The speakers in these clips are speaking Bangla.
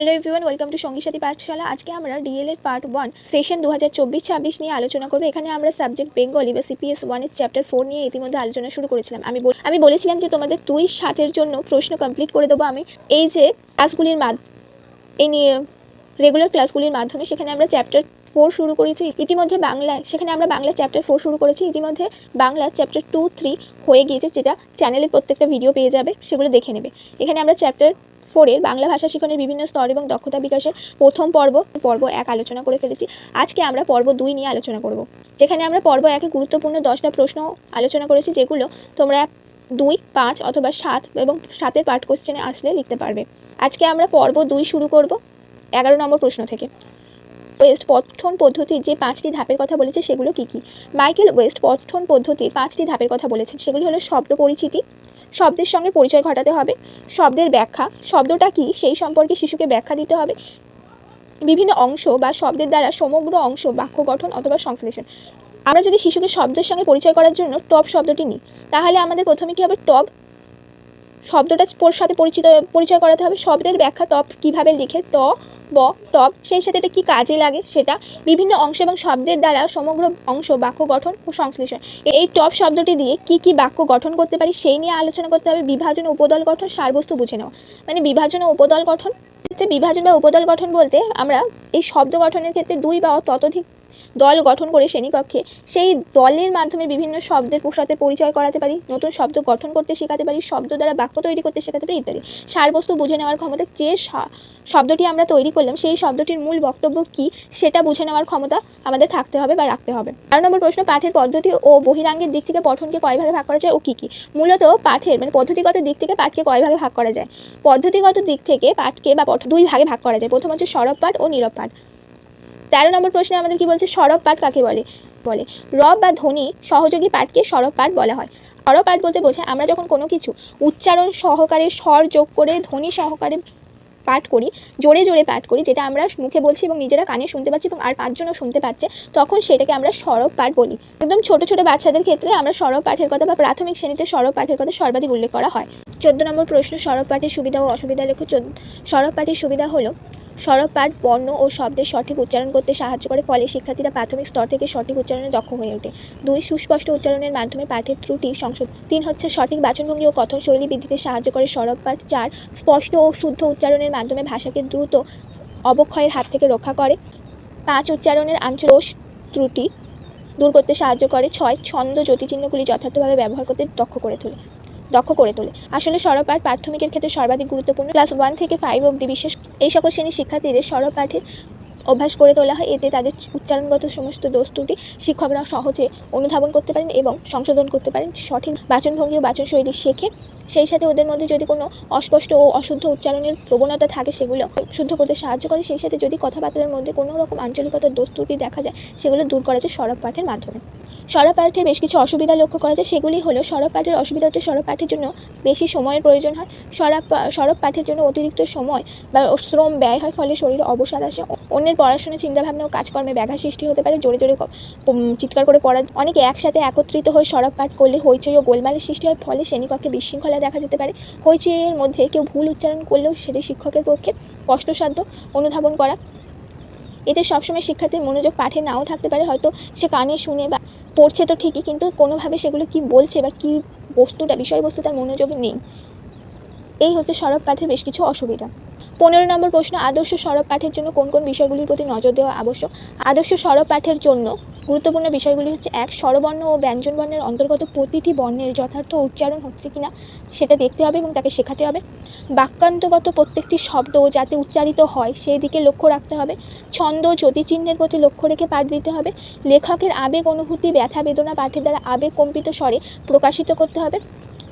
হ্যালো এভরিওয়ান ওয়েলকাম টু সঙ্গী সাথী পাঠশালা আজকে আমরা ডিএল এর পার্ট ওয়ান সেশন দু হাজার চব্বিশ ছাব্বিশ নিয়ে আলোচনা করব। এখানে আমরা সাবজেক্ট বেঙ্গলি বা সিপিএস ওয়ানের চ্যাপ্টার ফোর নিয়ে ইতিমধ্যে আলোচনা শুরু করেছিলাম। আমি আমি বলেছিলাম যে তোমাদের দুই সাতের জন্য প্রশ্ন কমপ্লিট করে দেবো আমি। এই যে ক্লাসগুলির মাধ্যমে এই নিয়ে রেগুলার ক্লাসগুলির মাধ্যমে সেখানে আমরা চ্যাপ্টার ফোর শুরু করেছি। ইতিমধ্যে বাংলায় সেখানে আমরা বাংলা চ্যাপ্টার ফোর শুরু করেছি। ইতিমধ্যে বাংলা চ্যাপ্টার টু থ্রি হয়ে গিয়েছে, যেটা চ্যানেলে প্রত্যেকটা ভিডিও পেয়ে যাবে, সেগুলো দেখে নেবে। এখানে আমরা চ্যাপ্টার ফোরের বাংলা ভাষা শিখনের বিভিন্ন স্তর এবং দক্ষতা বিকাশের প্রথম পর্ব পর্ব এক আলোচনা করে ফেলেছি। আজকে আমরা পর্ব দুই নিয়ে আলোচনা করব। যেখানে আমরা পর্ব একে গুরুত্বপূর্ণ দশটা প্রশ্ন আলোচনা করেছি, যেগুলো তোমরা দুই, পাঁচ অথবা সাত এবং সাতের পাঠ কোশ্চেনে আসলে লিখতে পারবে। আজকে আমরা পর্ব দুই শুরু করব এগারো নম্বর প্রশ্ন থেকে। ওয়েস্ট পঠন পদ্ধতির যে পাঁচটি ধাপের কথা বলেছে, সেগুলো কি কি? মাইকেল ওয়েস্ট পঠন পদ্ধতির পাঁচটি ধাপের কথা বলেছেন, সেগুলি হলো শব্দ পরিচিতি শব্দের সঙ্গে পরিচয় ঘটাতে হবে। শব্দের ব্যাখ্যা, শব্দটা কি, সেই সম্পর্কে শিশুকে ব্যাখ্যা দিতে হবে। বিভিন্ন অংশ বা শব্দের দ্বারা সমগ্র অংশ বাক্য গঠন অথবা সংশ্লেষণ। আমরা যদি শিশুকে শব্দের সঙ্গে পরিচয় করার জন্য টপ শব্দটি নিই, তাহলে আমাদের প্রথমে কি হবে? টপ শব্দটা পর সাথে পরিচিত, পরিচয় করাতে হবে। শব্দের ব্যাখ্যা টপ কীভাবে লিখে ট ব টপ সেই সাথে এটা কী কাজে লাগে সেটা বিভিন্ন অংশ এবং শব্দের দ্বারা সমগ্র অংশ বাক্য গঠন ও সংশ্লেষণ। এই টপ শব্দটি দিয়ে কি কি বাক্য গঠন করতে পারি সেই নিয়ে আলোচনা করতে হবে। বিভাজন উপদল গঠন সারবস্তু বুঝে নেওয়া মানে বিভাজন ও উপদল গঠন, ক্ষেত্রে বিভাজন বা উপদল গঠন বলতে আমরা এই শব্দ গঠনের ক্ষেত্রে দুই বা ততোধিক দল গঠন করে শ্রেণীকক্ষে, সেই দলের মাধ্যমে বিভিন্ন শব্দের সাথে পরিচয় করাতে পারি, নতুন শব্দ গঠন করতে শেখাতে পারি, শব্দ দ্বারা বাক্য তৈরি করতে শেখাতে পারি ইত্যাদি। সারবস্তু বুঝে নেওয়ার ক্ষমতা যে শব্দটি আমরা তৈরি করলাম, সেই শব্দটির মূল বক্তব্য কি, সেটা বুঝে নেওয়ার ক্ষমতা আমাদের থাকতে হবে বা রাখতে হবে। চার নম্বর প্রশ্ন, পাঠের পদ্ধতি ও বহিরাঙ্গের দিক থেকে পঠনকে কয় ভাগে ভাগ করা যায় ও কী কী? মূলত পাঠের মানে পদ্ধতিগত দিক থেকে পাঠকে কয় ভাগে ভাগ করা যায়? পদ্ধতিগত দিক থেকে পাঠকে বা দুই ভাগে ভাগ করা যায়। প্রথম হচ্ছে সরব পাঠ ও নীরব পাঠ। তেরো নম্বর প্রশ্নে আমাদের কি বলছে? সরব পাঠ কাকে বলে? বলে। রব বা ধ্বনি সহযোগী পাঠকে সরব পাঠ বলা হয়। সরব পাঠ বলতে বোঝায়, আমরা যখন কোনো কিছু উচ্চারণ সহকারে, স্বর যোগ করে, ধ্বনি সহকারে পাঠ করি, জোরে জোরে পাঠ করি, যেটা আমরা মুখে বলছি এবং নিজেরা কানে শুনতে পাচ্ছি এবং আর পাঁচজনও শুনতে পাচ্ছে, তখন সেটাকে আমরা সরব পাঠ বলি। একদম ছোট ছোট বাচ্চাদের ক্ষেত্রে আমরা সরব পাঠের কথা বা প্রাথমিক শ্রেণীতে সরব পাঠের কথা সর্বাধিক উল্লেখ করা হয়। চোদ্দ নম্বর প্রশ্ন, সরব পাঠের সুবিধা ও অসুবিধা লেখো। চোদ্দ সরব পাঠের সুবিধা হলো সরব পাঠ বর্ণ ও শব্দের সঠিক উচ্চারণ করতে সাহায্য করে, ফলে শিক্ষার্থীরা প্রাথমিক স্তর থেকে সঠিক উচ্চারণে দক্ষ হয়ে ওঠে। দুই, সুস্পষ্ট উচ্চারণের মাধ্যমে পাঠের ত্রুটি সংশোধ তিন হচ্ছে সঠিক বাচনভঙ্গি ও কথন শৈলী বৃদ্ধিতে সাহায্য করে সরব পাঠ। চার, স্পষ্ট ও শুদ্ধ উচ্চারণের মাধ্যমে ভাষাকে দ্রুত অবক্ষয়ের হাত থেকে রক্ষা করে। পাঁচ, উচ্চারণের আঞ্চলিক ত্রুটি দূর করতে সাহায্য করে। ছয়, ছন্দ জ্যোতিচিহ্নগুলি যথার্থভাবে ব্যবহার করতে দক্ষ করে তোলে। দক্ষ করে তোলে। আসলে সরব পাঠ প্রাথমিকের ক্ষেত্রে সর্বাধিক গুরুত্বপূর্ণ। ক্লাস ওয়ান থেকে ফাইভ অবধি বিশেষ এই সকল শ্রেণির শিক্ষার্থীদের সরব পাঠের অভ্যাস করে তোলা হয়। এতে তাদের উচ্চারণগত সমস্ত দোষ শিক্ষকরা সহজে অনুধাবন করতে পারেন এবং সংশোধন করতে পারেন। সঠিক বাচনভঙ্গি ও বাচনশৈলী শেখে। সেই সাথে ওদের মধ্যে যদি কোনো অস্পষ্ট ও অশুদ্ধ উচ্চারণের প্রবণতা থাকে, সেগুলো শুদ্ধ করতে সাহায্য করে। সেই সাথে যদি কথাবার্তার মধ্যে কোনো রকম আঞ্চলিকতার দোষ দেখা যায়, সেগুলো দূর করা যায় সরব পাঠের মাধ্যমে। সরব বেশ কিছু অসুবিধা লক্ষ্য করা যায়। সেগুলি হলো সরব পাঠের অসুবিধা হচ্ছে সরব জন্য বেশি সময়ের প্রয়োজন হয়। সরব সরব পাঠের জন্য অতিরিক্ত সময় বা শ্রম ব্যয় হয়, ফলে শরীরে অবসাদ আসে। অন্যের পড়াশোনা, চিন্তাভাবনা ও কাজকর্মে ব্যাঘাত সৃষ্টি হতে পারে। জোরে জোরে চিৎকার করে পড়া অনেকে একসাথে একত্রিত হয়ে সরব করলে হইচই ও গোলমালের সৃষ্টি হয়, ফলে শ্রেণীকক্ষে বিশৃঙ্খলা দেখা যেতে পারে। হইচইয়ের মধ্যে কেউ ভুল উচ্চারণ করলেও সেটি শিক্ষকের পক্ষে কষ্টসাধ্য অনুধাবন করা। এতে সবসময় শিক্ষার্থীর মনোযোগ পাঠে নাও থাকতে পারে। হয়তো সে কানে শুনে বা পড়ছে তো ঠিকই, কিন্তু কোনোভাবে সেগুলো কি বলছে বা কি বস্তুটা, বিষয়বস্তু তার মনোযোগ নেই। এই হচ্ছে সরব পাঠের বেশ কিছু অসুবিধা। পনেরো নম্বর প্রশ্ন, আদর্শ সরব পাঠের জন্য কোন কোন বিষয়গুলির প্রতি নজর দেওয়া আবশ্যক? আদর্শ সরব পাঠের জন্য গুরুত্বপূর্ণ বিষয়গুলি হচ্ছে, এক, স্বরবর্ণ ও ব্যঞ্জনবর্ণের অন্তর্গত প্রতিটি বর্ণের যথার্থ উচ্চারণ হচ্ছে কিনা সেটা দেখতে হবে এবং তাকে শেখাতে হবে। বাক্যান্তগত প্রত্যেকটি শব্দ যাতে উচ্চারিত হয়, সেই দিকে লক্ষ্য রাখতে হবে। ছন্দ চিহ্নের প্রতি লক্ষ্য রেখে পাঠ দিতে হবে, লেখকের আবেগ অনুভূতি, ব্যথা, বেদনা, পাঠের দ্বারা আবেগ কম্পিত স্বরে প্রকাশিত করতে হবে।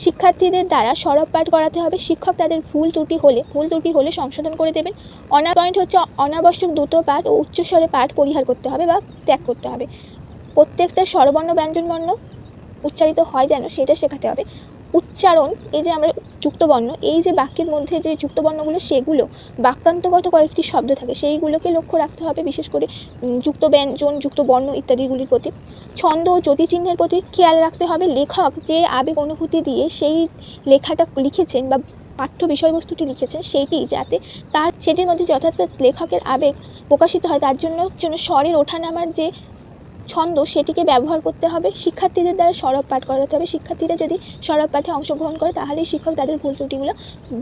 শিক্ষার্থীদের দ্বারা সরব পাঠ করাতে হবে। শিক্ষক তাদের ভুল ত্রুটি হলে, ভুল ত্রুটি হলে সংশোধন করে দেবেন। অনা পয়েন্ট হচ্ছে অনাবশ্যক দ্রুত পাঠ ও উচ্চস্বরে পাঠ পরিহার করতে হবে বা ত্যাগ করতে হবে। প্রত্যেকটা স্বরবর্ণ, ব্যঞ্জনবর্ণ উচ্চারিত হয় যেন সেটা শেখাতে হবে। উচ্চারণ, এই যে আমরা যুক্তবর্ণ, এই যে বাক্যের মধ্যে যে যুক্তবর্ণগুলো, সেগুলো বাক্যান্তগত কয়েকটি শব্দ থাকে, সেইগুলোকে লক্ষ্য রাখতে হবে, বিশেষ করে যুক্ত ব্যঞ্জন যুক্ত বর্ণ ইত্যাদিগুলির প্রতি। ছন্দ ও জ্যোতিচিহ্নের প্রতি খেয়াল রাখতে হবে, লেখক যে আবেগ অনুভূতি দিয়ে সেই লেখাটা লিখেছেন বা পাঠ্য বিষয়বস্তুটি লিখেছেন, সেইটি যাতে তার, সেটির মধ্যে যথার্থ লেখকের আবেগ প্রকাশিত হয়, তার জন্য জন্য স্বরের ওঠানামার যে ছন্দ সেটিকে ব্যবহার করতে হবে। শিক্ষার্থীদের দ্বারা সরব পাঠ করাতে হবে। শিক্ষার্থীরা যদি সরব পাঠে অংশগ্রহণ করে, তাহলেই শিক্ষক তাদের ভুল ত্রুটিগুলো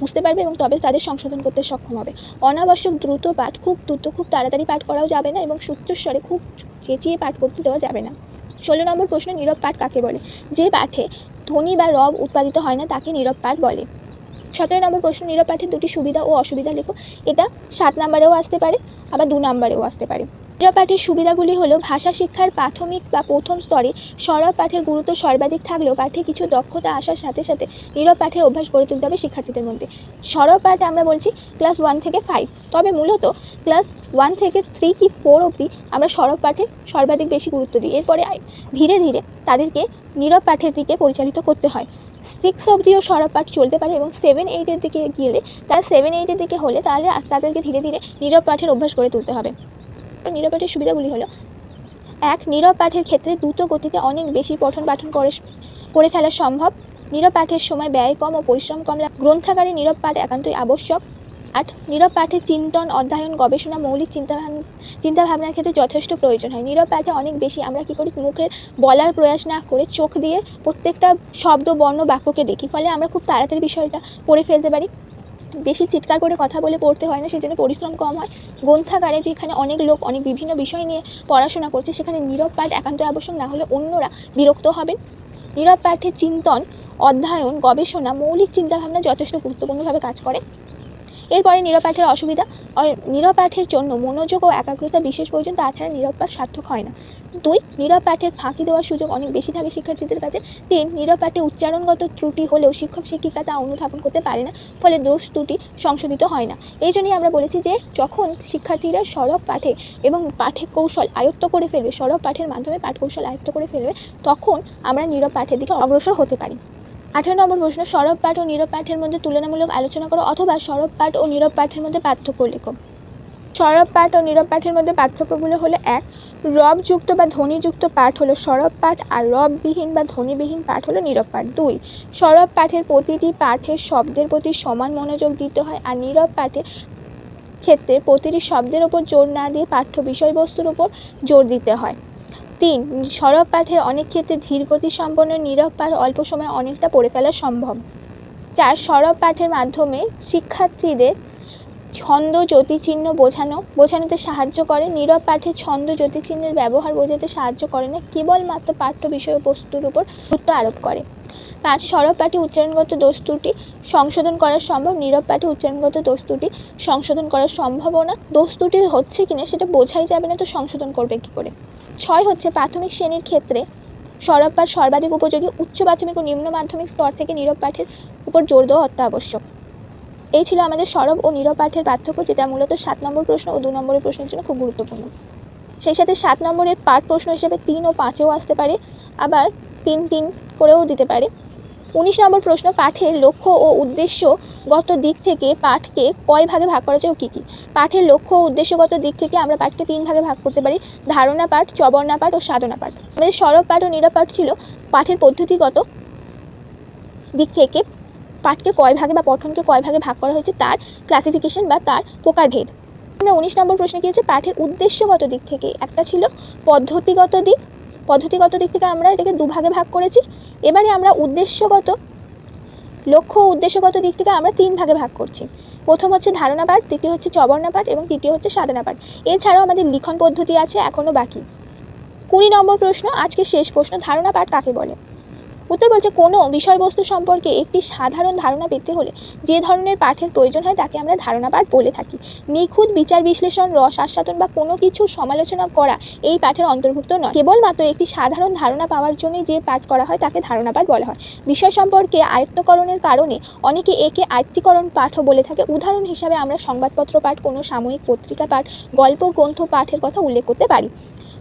বুঝতে পারবে এবং তবে তাদের সংশোধন করতে সক্ষম হবে। অনাবশ্যক দ্রুত পাঠ, খুব দ্রুত, খুব তাড়াতাড়ি পাঠ করাও যাবে না এবং সূত্রস্বরে খুব চেঁচিয়ে পাঠ করতে দেওয়া যাবে না। ষোলো নম্বর প্রশ্ন, নীরব পাঠ কাকে বলে? যে পাঠে ধ্বনি বা রব উৎপাদিত হয় না, তাকে নীরব পাঠ বলে। সতেরো নম্বর প্রশ্ন, নীরব পাঠের দুটি সুবিধা ও অসুবিধা লেখো। এটা সাত নম্বরেও আসতে পারে, আবার দু নম্বরেও আসতে পারে। নীরব পাঠের সুবিধাগুলি হলো ভাষা শিক্ষার প্রাথমিক বা প্রথম স্তরে সরব পাঠের গুরুত্ব সর্বাধিক থাকলেও পাঠে কিছু দক্ষতা আসার সাথে সাথে নীরব পাঠের অভ্যাস গড়ে তুলতে হবে শিক্ষার্থীদের মধ্যে। সরব পাঠ আমরা বলছি ক্লাস ওয়ান থেকে ফাইভ তবে মূলত ক্লাস ওয়ান থেকে থ্রি কি ফোর অবধি আমরা সরব পাঠে সর্বাধিক বেশি গুরুত্ব দিই। এরপরে ধীরে ধীরে তাদেরকে নীরব পাঠের দিকে পরিচালিত করতে হয়। সিক্স অবধিও সরব পাঠ চলতে পারে এবং সেভেন এইটের দিকে গেলে তারা সেভেন এইটের দিকে হলে তাহলে তাদেরকে ধীরে ধীরে নীরব পাঠের অভ্যাস করে তুলতে হবে। নীরব পাঠের সুবিধাগুলি হলো, এক, নীরব পাঠের ক্ষেত্রে দ্রুত গতিতে অনেক বেশি পঠন পাঠন করে করে ফেলা সম্ভব। নীরব পাঠের সময় ব্যয় কম ও পরিশ্রম কম। গ্রন্থাগারে নীরব পাঠ একান্তই আবশ্যক। আট, নীরব পাঠের চিন্তন, অধ্যয়ন, গবেষণা, মৌলিক চিন্তাভাবনা চিন্তাভাবনার ক্ষেত্রে যথেষ্ট প্রয়োজন হয়। নীরব পাঠে অনেক বেশি আমরা কী করি মুখের বলার প্রয়াস না করে চোখ দিয়ে প্রত্যেকটা শব্দ, বর্ণ, বাক্যকে দেখি। ফলে আমরা খুব তাড়াতাড়ি বিষয়টা পড়ে ফেলতে পারি। বেশি চিৎকার করে কথা বলে পড়তে হয় না, সেজন্য পরিশ্রম কম হয়। গ্রন্থাগারে যেখানে অনেক লোক অনেক বিভিন্ন বিষয় নিয়ে পড়াশোনা করছে, সেখানে নীরব পাঠ একান্তই আবশ্যক, না হলে অন্যরা বিরক্ত হবেন। নীরব পাঠের চিন্তন, অধ্যয়ন, গবেষণা, মৌলিক চিন্তাভাবনা যথেষ্ট গুরুত্বপূর্ণভাবে কাজ করে। এরপরে নীরব পাঠের অসুবিধা, অ- নীরব পাঠের জন্য মনোযোগ ও একাগ্রতা বিশেষ প্রয়োজন, তাছাড়া নীরব পাঠ সার্থক হয় না। দুই, নীরব পাঠের ফাঁকি দেওয়ার সুযোগ অনেক বেশি থাকে শিক্ষার্থীদের কাছে। তিন, নীরব পাঠে উচ্চারণগত ত্রুটি হলেও শিক্ষক, শিক্ষিকা তা অনুধাবন করতে পারে না, ফলে দোষ ত্রুটি সংশোধিত হয় না। এই জন্যই আমরা বলেছি যে, যখন শিক্ষার্থীরা সরব পাঠে এবং পাঠে কৌশল আয়ত্ত করে ফেলবে, সরব পাঠের মাধ্যমে পাঠ কৌশল আয়ত্ত করে ফেলবে, তখন আমরা নীরব পাঠের দিকে অগ্রসর হতে পারি। আঠারো নম্বর প্রশ্ন, সরব পাঠ ও নীরব পাঠের মধ্যে তুলনামূলক আলোচনা করো অথবা সরব পাঠ ও নীরব পাঠের মধ্যে পার্থক্য লেখো। সরব পাঠ ও নীরব পাঠের মধ্যে পার্থক্যগুলো হলো এক, রবযুক্ত বা ধ্বনিযুক্ত পাঠ হলো সরব পাঠ আর রববিহীন বা ধ্বনিবিহীন পাঠ হলো নীরব পাঠ দুই সরব পাঠের প্রতিটি পাঠের শব্দের প্রতি সমান মনোযোগ দিতে হয় আর নীরব পাঠের ক্ষেত্রে প্রতিটি শব্দের ওপর জোর না দিয়ে পাঠ্য বিষয়বস্তুর ওপর জোর দিতে হয়। তিন সরব পাঠের অনেক ক্ষেত্রে ধীরগতি সম্পন্ন নীরব পাঠ অল্প সময়ে অনেকটা পড়ে ফেলা সম্ভব। চার সরব পাঠের মাধ্যমে শিক্ষার্থীদের ছন্দ জ্যোতিচিহ্ন বোঝানো, বোঝানোতে সাহায্য করে। নীরব পাঠে ছন্দ জ্যোতিচিহ্নের ব্যবহার বোঝাতে সাহায্য করে না, কেবলমাত্র পাঠ্য বিষয়বস্তুর উপর গুরুত্ব আরোপ করে। পাঁচ, সরব পাঠে উচ্চারণগত দোষ ত্রুটি সংশোধন করা সম্ভব। নীরব পাঠে উচ্চারণগত দোষ ত্রুটি সংশোধন করার সম্ভাবনা। দোষ ত্রুটি হচ্ছে কিনা সেটা বোঝাই যাবে না, তো সংশোধন করবে কী করে? ছয় হচ্ছে প্রাথমিক শ্রেণির ক্ষেত্রে সরব পাঠ সর্বাধিক উপযোগী। উচ্চ প্রাথমিক ও নিম্ন মাধ্যমিক স্তর থেকে নীরব পাঠের উপর জোর দেওয়া অত্যাবশ্যক। এই ছিল আমাদের সরব ও নীরব পাঠের পার্থক্য, যেটা মূলত সাত নম্বর প্রশ্ন ও দু নম্বরের প্রশ্নের জন্য খুব গুরুত্বপূর্ণ। সেই সাথে সাত নম্বরের পাঠ প্রশ্ন হিসেবে তিন ও পাঁচেও আসতে পারে, আবার তিন তিন করেও দিতে পারে। উনিশ নম্বর প্রশ্ন, পাঠের লক্ষ্য ও উদ্দেশ্যগত দিক থেকে পাঠকে কয় ভাগে ভাগ করা যায় ও কী কী? পাঠের লক্ষ্য ও উদ্দেশ্যগত দিক থেকে আমরা পাঠকে তিন ভাগে ভাগ করতে পারি, ধারণা পাঠ, চবর্ণা পাঠ ও সাধনা পাঠ। আমাদের সরব পাঠ ও নীরব পাঠ ছিল পাঠের পদ্ধতিগত দিক থেকে পাঠকে কয় ভাগে বা পঠনকে কয় ভাগে ভাগ করা হয়েছে তার ক্লাসিফিকেশন বা তার প্রকারভেদ। আমরা উনিশ নম্বর প্রশ্নে কী হচ্ছে পাঠের উদ্দেশ্যগত দিক থেকে। একটা ছিল পদ্ধতিগত দিক। পদ্ধতিগত দিক থেকে আমরা এটাকে দুভাগে ভাগ করেছি। এবারে আমরা উদ্দেশ্যগত, লক্ষ্য উদ্দেশ্যগত দিক থেকে আমরা তিন ভাগে ভাগ করছি। প্রথম হচ্ছে ধারণা পাঠ, দ্বিতীয় হচ্ছে চবর্ণা পাঠ এবং তৃতীয় হচ্ছে সাধনা পাঠ। এছাড়াও আমাদের লিখন পদ্ধতি আছে এখনও বাকি। কুড়ি নম্বর প্রশ্ন আজকে শেষ প্রশ্ন, ধারণা পাঠ কাকে বলে? উত্তর বলছে, কোনো বিষয়বস্তু সম্পর্কে একটি সাধারণ ধারণা পেতে হলে যে ধরনের পাঠের প্রয়োজন হয় তাকে আমরা ধারণা পাঠ বলে থাকি। নিখুঁত বিচার বিশ্লেষণ, রস আস্বাদন বা কোনো কিছুর সমালোচনা করা এই পাঠের অন্তর্ভুক্ত নয়। কেবলমাত্র একটি সাধারণ ধারণা পাওয়ার জন্যই যে পাঠ করা হয় তাকে ধারণা পাঠ বলা হয়। বিষয় সম্পর্কে আয়ত্তকরণের কারণে অনেকে একে আয়ত্তীকরণ পাঠও বলে থাকে। উদাহরণ হিসাবে আমরা সংবাদপত্র পাঠ, কোনো সাময়িক পত্রিকা পাঠ, গল্প, গ্রন্থ পাঠের কথা উল্লেখ করতে পারি।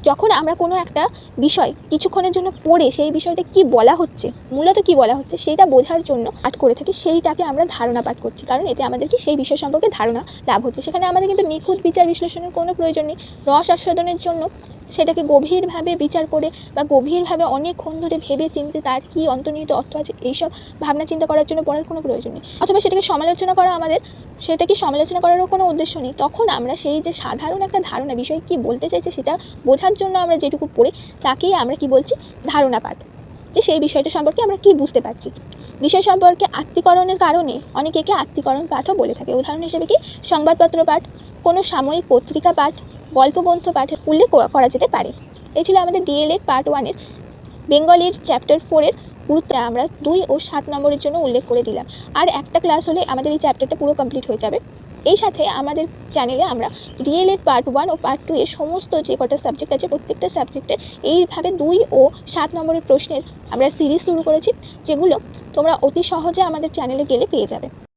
যখন আমরা কোনো একটা বিষয় কিছুক্ষণের জন্য পড়ে সেই বিষয়টা কি বলা হচ্ছে, মূলত কি বলা হচ্ছে সেটা বোঝার জন্য পাঠ করে থাকি, সেইটাকে আমরা ধারণা পাঠ করছি। কারণ এতে আমাদেরকে সেই বিষয় সম্পর্কে ধারণা লাভ হচ্ছে। সেখানে আমাদের কিন্তু নিখুঁত বিচার বিশ্লেষণের কোনো প্রয়োজন নেই। রস আস্বাদনের জন্য সেটাকে গভীরভাবে বিচার করে বা গভীরভাবে অনেকক্ষণ ধরে ভেবে চিনতে তার কী অন্তর্নিহিত অর্থ আছে, এইসব ভাবনা চিন্তা করার জন্য পড়ার কোনো প্রয়োজন নেই। অথবা সেটাকে সমালোচনা করা আমাদের সেটাকে সমালোচনা করারও কোনো উদ্দেশ্য নেই। তখন আমরা সেই যে সাধারণ একটা ধারণা, বিষয় কী বলতে চাইছে সেটা বোঝার জন্য আমরা যেটুকু পড়ি, তাকেই আমরা কি বলছি, ধারণা পাঠ। যে সেই বিষয়টা সম্পর্কে আমরা কি বুঝতে পারছি? বিষয় সম্পর্কে আত্মীকরণের কারণে অনেকে একে আত্মীকরণ পাঠও বলে থাকে। উদাহরণ হিসেবে কি, সংবাদপত্র পাঠ, কোনো সাময়িক পত্রিকা পাঠ গল্পগ্রন্থ পাঠের উল্লেখ করা- যেতে পারে। এই ছিল আমাদের ডিএলএড পার্ট ওয়ানের বেঙ্গলির চ্যাপ্টার ফোরের গুরুত্ব আমরা দুই ও সাত নম্বরের জন্য উল্লেখ করে দিলাম। আর একটা ক্লাস হলে আমাদের এই চ্যাপ্টারটা পুরো কমপ্লিট হয়ে যাবে। এই সাথে আমাদের চ্যানেলে আমরা ডিএলএড পার্ট ওয়ান ও পার্ট টু এর সমস্ত যে কটা সাবজেক্ট আছে, প্রত্যেকটা সাবজেক্টে এইভাবে দুই ও সাত নম্বরের প্রশ্নের আমরা সিরিজ শুরু করেছি, যেগুলো তোমরা অতি সহজে আমাদের চ্যানেলে গেলে পেয়ে যাবে।